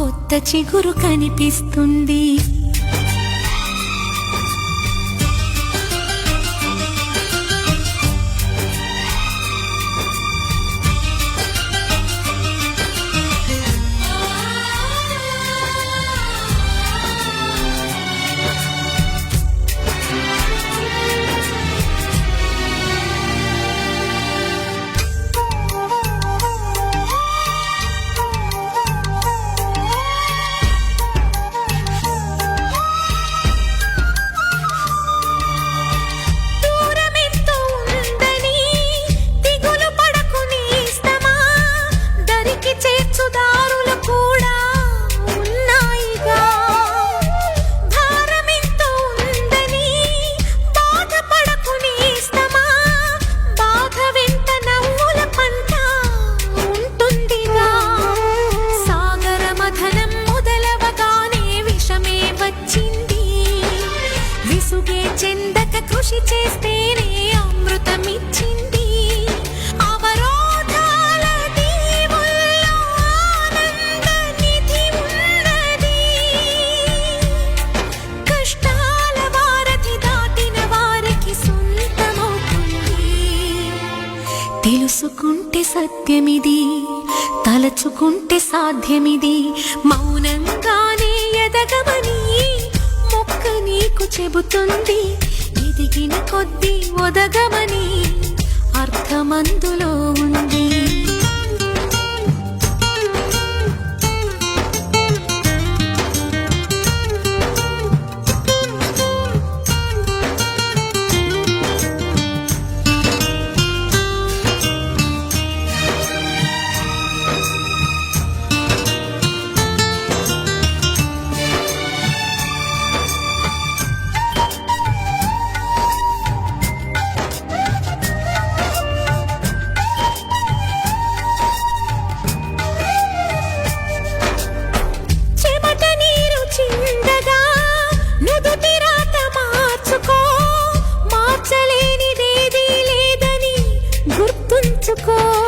కొత్త చిగురు కనిపిస్తుంది. తెలుసుకుంటే సత్యమిది తలచుకుంటే సాధ్యమిది. మౌనంగానే ఎదగమని మొక్క నీకు చెబుతుంది. ఎదిగిన కొద్దీ ఒదగమని అర్థమందులో ఉంది. చేసుకో